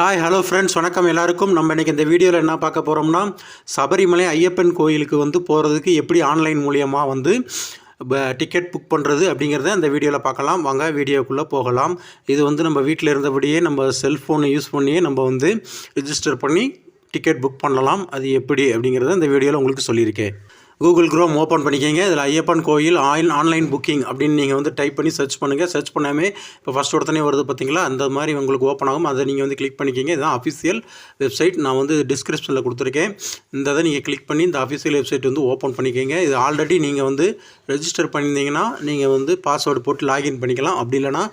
Hi hello friends வணக்கம் எல்லாருக்கும். நம்ம இன்றைக்கி இந்த வீடியோவில் என்ன பார்க்க போகிறோம்னா சபரிமலை ஐயப்பன் கோயிலுக்கு வந்து போகிறதுக்கு எப்படி ஆன்லைன் மூலியமாக வந்து டிக்கெட் புக் பண்ணுறது அப்படிங்கிறத அந்த வீடியோவில் பார்க்கலாம். வாங்க வீடியோக்குள்ளே போகலாம். இது வந்து நம்ம வீட்டில் இருந்தபடியே நம்ம செல்ஃபோனை யூஸ் பண்ணியே நம்ம வந்து ரிஜிஸ்டர் பண்ணி டிக்கெட் புக் பண்ணலாம். அது எப்படி அப்படிங்கிறத இந்த வீடியோவில் உங்களுக்கு சொல்லியிருக்கேன். கூகுள் க்ரோம் ஓப்பன் பண்ணிக்கங்க. இதில் ஐயப்பன் கோயில் ஆயில் ஆன்லைன் புக்கிங் அப்படின்னு நீங்கள் வந்து டைப் பண்ணி சர்ச் பண்ணுங்கள் சர்ச் பண்ணாமே இப்போ ஃபஸ்ட் உடனே வருது பார்த்தீங்களா? அந்த மாதிரி உங்களுக்கு ஓப்பன் ஆகும். அதை நீங்கள் வந்து கிளிக் பண்ணிக்கிங்க. இதுதான் அஃபிஷியல் வெப்சைட் நான் வந்து டிஸ்கிரிப்ஷனில் கொடுத்துருக்கேன். இந்த இதை நீங்கள் கிளிக் பண்ணி இந்த அஃபிஷியல் வெப்சைட் வந்து ஓப்பன் பண்ணிக்கோங்க. இது ஆல்ரெடி நீங்கள் வந்து ரெஜிஸ்டர் பண்ணியிருந்தீங்கன்னா நீங்கள் வந்து பாஸ்வேர்டு போட்டு லாகின் பண்ணிக்கலாம். அப்படி இல்லைனா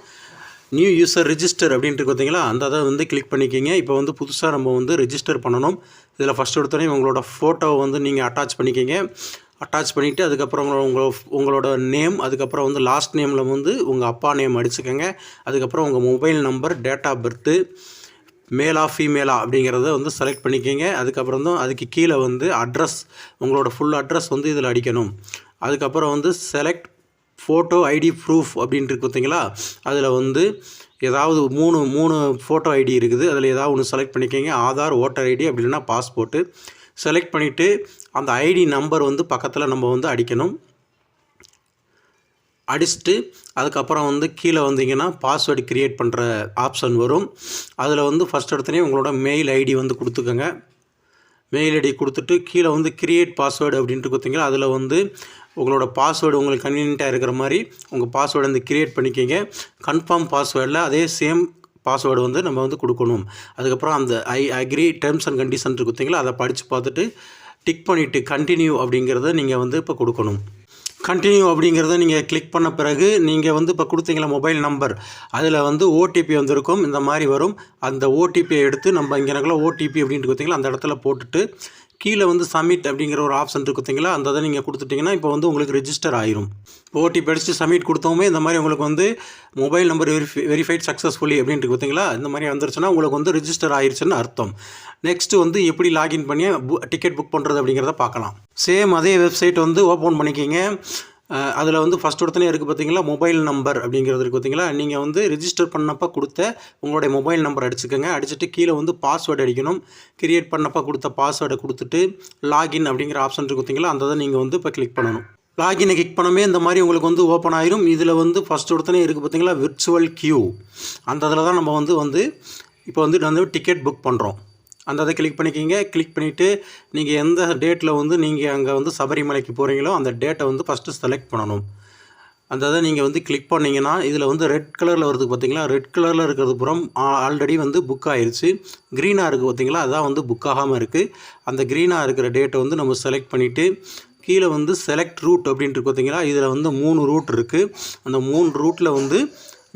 நியூ யூசர் ரிஜிஸ்டர் அப்படின்ட்டு பார்த்தீங்களா? அந்த அதை வந்து கிளிக் பண்ணிக்கிங்க. இப்போ வந்து புதுசாக நம்ம வந்து ரிஜிஸ்டர் பண்ணணும். இதில் ஃபஸ்ட் எடுத்தோடனே உங்களோட ஃபோட்டோவை வந்து நீங்கள் அட்டாச் பண்ணிக்கிங்க. அட்டாச் பண்ணிவிட்டு அதுக்கப்புறம் உங்களோட உங்களோட நேம் அதுக்கப்புறம் வந்து லாஸ்ட் நேமில் வந்து உங்கள் அப்பா நேம் அடிச்சுக்கோங்க. அதுக்கப்புறம் உங்கள் mobile number date of birth மேலா ஃபீமேலா அப்படிங்கிறத வந்து செலக்ட் பண்ணிக்கோங்க. அதுக்கப்புறம் தான் அதுக்கு கீழே வந்து அட்ரஸ் உங்களோட ஃபுல் அட்ரஸ் வந்து இதில் அடிக்கணும். அதுக்கப்புறம் வந்து செலக்ட் ஃபோட்டோ ஐடி ப்ரூஃப் அப்படின்ட்டு இருக்கு பார்த்தீங்களா? அதில் வந்து ஏதாவது மூணு மூணு ஃபோட்டோ ஐடி இருக்குது. அதில் ஏதாவது ஒன்று செலக்ட் பண்ணிக்கோங்க. ஆதார் ஓட்டர் ஐடி அப்படி இல்லைன்னா பாஸ்போர்ட்டு செலக்ட் பண்ணிவிட்டு அந்த ஐடி நம்பர் வந்து பக்கத்தில் நம்ம வந்து அடிக்கணும். அடிச்சுட்டு அதுக்கப்புறம் வந்து கீழே வந்தீங்கன்னா பாஸ்வேர்டு க்ரியேட் பண்ணுற ஆப்ஷன் வரும். அதில் வந்து ஃபஸ்ட் இடத்துலையும் உங்களோட மெயில் ஐடி வந்து கொடுத்துக்கோங்க. மெயில் ஐடி கொடுத்துட்டு கீழே வந்து கிரியேட் பாஸ்வேர்டு அப்படின்ட்டு கொடுத்தீங்களா அதில் வந்து உங்களோட பாஸ்வேர்டு உங்களுக்கு கன்வீனியண்ட்டாக இருக்கிற மாதிரி உங்கள் பாஸ்வேர்டு வந்து கிரியேட் பண்ணிக்கிங்க. கன்ஃபார்ம் பாஸ்வேர்டில் அதே சேம் பாஸ்வேர்டு வந்து நம்ம வந்து கொடுக்கணும். அதுக்கப்புறம் அந்த I agree terms and condition கொடுத்தீங்களா அதை படித்து பார்த்துட்டு டிக் பண்ணிவிட்டு கண்டினியூ அப்படிங்கிறத நீங்கள் வந்து இப்போ கொடுக்கணும். கண்டினியூ அப்படிங்கிறத நீங்கள் கிளிக் பண்ண பிறகு நீங்கள் வந்து இப்போ கொடுத்தீங்களா மொபைல் நம்பர் அதில் வந்து ஓடிபி வந்திருக்கும். இந்த மாதிரி வரும். அந்த ஓடிபியை எடுத்து நம்ம இங்கே எனக்குள்ள ஓடிபி அப்படின்ட்டு கொடுத்தீங்களா அந்த இடத்துல போட்டுட்டு கீழே வந்து சப்மிட் அப்படிங்கிற ஒரு ஆப்ஷன் இருக்கு பார்த்தீங்களா? அந்த இதை நீங்கள் கொடுத்துட்டிங்கன்னா இப்போ வந்து உங்களுக்கு ரெஜிஸ்டர் ஆயிரும். ஓடிபி அடிச்சுட்டு சப்மிட் கொடுத்தோமே இந்த மாதிரி உங்களுக்கு வந்து mobile number verify verified successfully அப்படின்ட்டு பார்த்தீங்களா? இந்த மாதிரி வந்துருச்சுன்னா உங்களுக்கு வந்து ரிஜிஸ்டர் ஆயிடுச்சுன்னு அர்த்தம். நெக்ஸ்ட்டு வந்து எப்படி லாகின் பண்ணி டிக்கெட் புக் பண்ணுறது அப்படிங்கிறத பார்க்கலாம். சேம் அதே வெப்சைட் வந்து ஓப்பன் பண்ணிக்கிங்க. அதில் வந்து ஃபஸ்ட் ஒருத்தனே இருக்குது பார்த்தீங்களா மொபைல் நம்பர் அப்படிங்கிறது இருக்குது பார்த்தீங்களா நீங்கள் வந்து ரிஜிஸ்டர் பண்ணப்போ கொடுத்த உங்களுடைய மொபைல் நம்பர் அடிச்சுக்கோங்க. அடிச்சுட்டு கீழே வந்து பாஸ்வேர்டு அடிக்கணும். கிரியேட் பண்ணப்போ கொடுத்த பாஸ்வேர்டை கொடுத்துட்டு லாகின் அப்படிங்கிற ஆப்ஷன் இருக்குது பார்த்தீங்களா அந்த இதை நீங்கள் வந்து இப்போ கிளிக் பண்ணணும். லாகினை கிளிக் பண்ணமே இந்த மாதிரி உங்களுக்கு வந்து ஓப்பன் ஆயிரும். இதில் வந்து ஃபஸ்ட் ஒருத்தனே இருக்குது பார்த்தீங்களா விர்ச்சுவல் கியூ அந்த இதில் தான் நம்ம வந்து வந்து இப்போ வந்து வந்து டிக்கெட் புக் பண்ணுறோம் அந்த இதை கிளிக் பண்ணிக்கிங்க. கிளிக் பண்ணிவிட்டு நீங்கள் எந்த டேட்டில் வந்து நீங்கள் அங்கே வந்து சபரிமலைக்கு போகிறீங்களோ அந்த டேட்டை வந்து ஃபஸ்ட்டு செலக்ட் பண்ணணும். அந்த இதை நீங்கள் வந்து கிளிக் பண்ணிங்கன்னா இதில் வந்து ரெட் கலரில் வருது பார்த்தீங்களா ரெட் கலரில் இருக்கிறது புறம் ஆல்ரெடி வந்து புக் ஆயிடுச்சு க்ரீனாக இருக்குது பார்த்தீங்களா அதான் வந்து புக் ஆகாமல் இருக்குது அந்த க்ரீனாக இருக்கிற டேட்டை வந்து நம்ம செலக்ட் பண்ணிவிட்டு கீழே வந்து செலக்ட் ரூட் அப்படின்ட்டு பார்த்தீங்களா இதில் வந்து மூணு ரூட் இருக்குது அந்த மூணு ரூட்டில் வந்து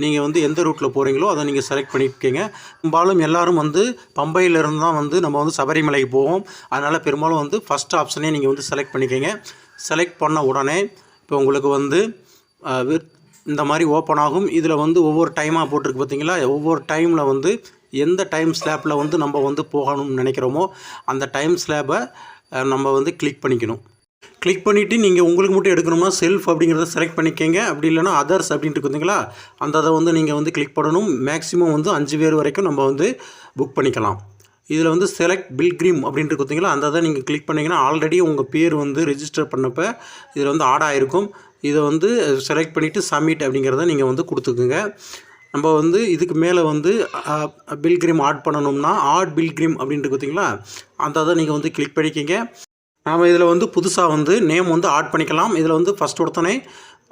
நீங்கள் வந்து எந்த ரூட்டில் போகிறீங்களோ அதை நீங்கள் செலக்ட் பண்ணியிருக்கீங்க பெரும்பாலும் எல்லோரும் வந்து பம்பையிலேருந்து தான் வந்து நம்ம வந்து சபரிமலைக்கு போவோம். அதனால் பெரும்பாலும் வந்து ஃபஸ்ட் ஆப்ஷனே நீங்கள் வந்து செலக்ட் பண்ணிக்கோங்க. செலக்ட் பண்ண உடனே இப்போ உங்களுக்கு வந்து இந்த மாதிரி ஓப்பன் ஆகும். இதில் வந்து ஒவ்வொரு டைமாக போட்டிருக்கு பார்த்தீங்களா ஒவ்வொரு டைமில் வந்து எந்த டைம் ஸ்லாப்பில் வந்து நம்ம வந்து போகணும்னு நினைக்கிறோமோ அந்த டைம் ஸ்லாப்பை நம்ம வந்து கிளிக் பண்ணிக்கணும். கிளிக் பண்ணிவிட்டு நீங்கள் உங்களுக்கு மட்டும் எடுக்கணும்னா செல்ஃப் அப்படிங்கிறத செலக்ட் பண்ணிக்கங்க. அப்படி இல்லைனா அதர்ஸ் அப்படின்ட்டு இருக்குதுங்களா அந்த அதை வந்து நீங்கள் வந்து கிளிக் பண்ணணும். மேக்ஸிமம் வந்து அஞ்சு பேர் வரைக்கும் நம்ம வந்து புக் பண்ணிக்கலாம். இதில் வந்து செலக்ட் பில்கிரிம் அப்படின்ட்டு கொடுத்தீங்களா அந்த இதை நீங்கள் கிளிக் பண்ணிங்கன்னா ஆல்ரெடி உங்கள் பேர் வந்து ரிஜிஸ்டர் பண்ணப்போ இதில் வந்து ஆட் ஆகிருக்கும் இதை வந்து செலக்ட் பண்ணிவிட்டு சப்மிட் அப்படிங்கிறத நீங்கள் வந்து கொடுத்துக்குங்க. நம்ம வந்து இதுக்கு மேலே வந்து பில்கிரிம் ஆட் பண்ணணும்னா ஆட் பில்கிரிம் அப்படின்ட்டு பார்த்தீங்களா அந்த இதை நீங்கள் வந்து கிளிக் பண்ணிக்கிங்க. நாம் இதில் வந்து புதுசாக வந்து நேம் வந்து ஆட் பண்ணிக்கலாம். இதில் வந்து ஃபஸ்ட் ஒருத்தனே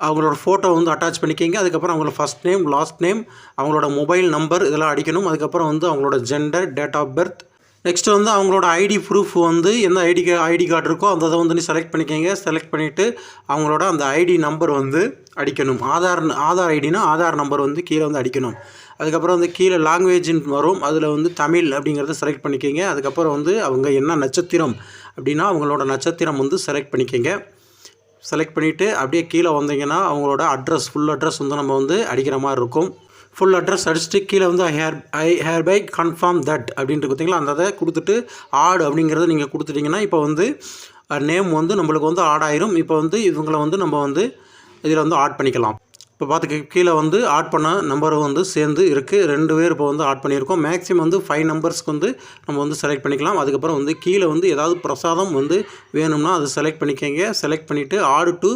அவங்களோட ஃபோட்டோ வந்து அட்டாச் பண்ணிக்கிங்க. அதுக்கப்புறம் அவங்களோட ஃபஸ்ட் நேம் லாஸ்ட் நேம் அவங்களோட மொபைல் நம்பர் இதெல்லாம் அடிக்கணும். அதுக்கப்புறம் வந்து அவங்களோட gender date of birth next வந்து அவங்களோட ஐடி ப்ரூஃப் வந்து எந்த ஐடி ஐடி கார்டு இருக்கோ அந்த இதை வந்து நீ செலக்ட் பண்ணிக்கோங்க. செலக்ட் பண்ணிவிட்டு அவங்களோட அந்த ஐடி நம்பர் வந்து அடிக்கணும். ஆதார் ஆதார் ஐடினா ஆதார் நம்பர் வந்து கீழே வந்து அடிக்கணும். அதுக்கப்புறம் வந்து கீழே லாங்குவேஜின்னு வரும். அதில் வந்து தமிழ் அப்படிங்கிறத செலக்ட் பண்ணிக்கோங்க. அதுக்கப்புறம் வந்து அவங்க என்ன நட்சத்திரம் அப்படின்னா அவங்களோட நட்சத்திரம் வந்து செலக்ட் பண்ணிக்கோங்க. செலக்ட் பண்ணிவிட்டு அப்படியே கீழே வந்தீங்கன்னா அவங்களோட அட்ரஸ் ஃபுல் அட்ரஸ் வந்து நம்ம வந்து அடிக்கிற மாதிரி இருக்கும். ஃபுல் அட்ரஸ் அடிச்சுட்டு கீழே வந்து here I hereby confirm that அப்படின்ட்டு பார்த்தீங்களா? அந்த அதை கொடுத்துட்டு ஆடு அப்படிங்கிறத நீங்கள் கொடுத்துட்டிங்கன்னா இப்போ வந்து நேம் வந்து நம்மளுக்கு வந்து ஆட் ஆயிரும். இப்போ வந்து இவங்களை வந்து நம்ம வந்து இதில் வந்து ஆட் பண்ணிக்கலாம். இப்போ பார்த்துக்க கீழே வந்து ஆட் பண்ண நம்பரும் வந்து சேர்ந்து இருக்குது ரெண்டு பேர் இப்போ வந்து ஆட் பண்ணியிருக்கோம். மேக்ஸிமம் வந்து ஃபைவ் நம்பர்ஸ்க்கு வந்து நம்ம வந்து செலக்ட் பண்ணிக்கலாம். அதுக்கப்புறம் வந்து கீழே வந்து ஏதாவது பிரசாதம் வந்து வேணும்னா அது செலக்ட் பண்ணிக்கங்க. செலக்ட் பண்ணிவிட்டு ஆடு டு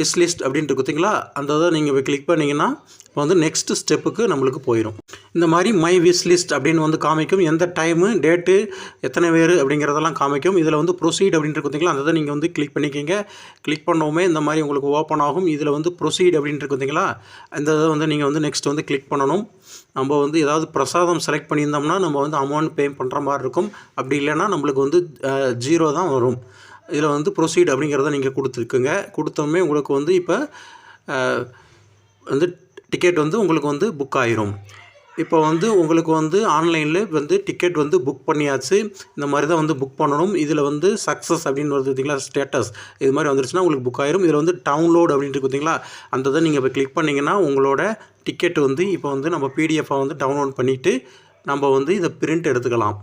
விஷ் லிஸ்ட் அப்படின்ட்டு பார்த்தீங்களா அந்த இதை நீங்கள் இப்போ கிளிக் பண்ணிங்கன்னா இப்போ வந்து நெக்ஸ்ட் ஸ்டெப்புக்கு நம்மளுக்கு போயிடும் இந்த மாதிரி மை விஷ் லிஸ்ட் அப்படின்னு வந்து காமிக்கும். எந்த டைமு டேட்டு எத்தனை பேர் அப்படிங்கிறதெல்லாம் காமிக்கும். இதில் வந்து ப்ரொசீட் அப்படின்ட்டு பார்த்தீங்களா அந்த இதை நீங்கள் வந்து கிளிக் பண்ணிக்கிங்க. கிளிக் பண்ணவுமே இந்த மாதிரி உங்களுக்கு ஓப்பன் ஆகும். இதில் வந்து ப்ரொசீட் அப்படின்ட்டு பார்த்தீங்களா அந்த இதை வந்து நீங்கள் வந்து நெக்ஸ்ட் வந்து கிளிக் பண்ணணும். நம்ம வந்து ஏதாவது பிரசாதம் செலக்ட் பண்ணியிருந்தோம்னா நம்ம வந்து அமௌண்ட் பே பண்ணுற மாதிரி இருக்கும். அப்படி இல்லைன்னா நம்மளுக்கு வந்து ஜீரோ தான் வரும். இதில் வந்து ப்ரொசீட் அப்படிங்கிறத நீங்கள் கொடுத்துருக்குங்க. கொடுத்தோமே உங்களுக்கு வந்து இப்போ வந்து டிக்கெட் வந்து உங்களுக்கு வந்து புக் ஆயிரும். இப்போ வந்து உங்களுக்கு வந்து ஆன்லைனில் வந்து டிக்கெட் வந்து புக் பண்ணியாச்சு. இந்த மாதிரி தான் வந்து புக் பண்ணணும். இதில் வந்து சக்ஸஸ் அப்படின்னு வருது பார்த்தீங்களா? ஸ்டேட்டஸ் இது மாதிரி வந்துருச்சுன்னா உங்களுக்கு புக் ஆயிரும். இதில் வந்து டவுன்லோட் அப்படின்ட்டு பார்த்தீங்களா? அந்த இதை நீங்கள் இப்போ கிளிக் பண்ணிங்கன்னா உங்களோட டிக்கெட் வந்து இப்போ வந்து நம்ம பிடிஎஃபாக வந்து டவுன்லோட் பண்ணிவிட்டு நம்ம வந்து இதை பிரிண்ட் எடுத்துக்கலாம்.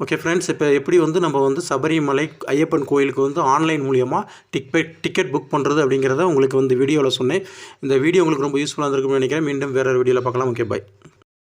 ஓகே ஃப்ரெண்ட்ஸ் இப்போ எப்படி வந்து நம்ம வந்து சபரிமலை ஐயப்பன் கோயிலுக்கு வந்து ஆன்லைன் மூலியமாக டிக்கெட் டிக்கெட் புக் பண்ணுறது அப்படிங்கிறத உங்களுக்கு வந்து வீடியோவில் சொன்னேன். இந்த வீடியோ உங்களுக்கு ரொம்ப யூஸ்ஃபுல்லாக இருந்திருக்கும்னு நினைக்கிறேன். மீண்டும் வேறு வீடியோவில் பார்க்கலாம். Okay bye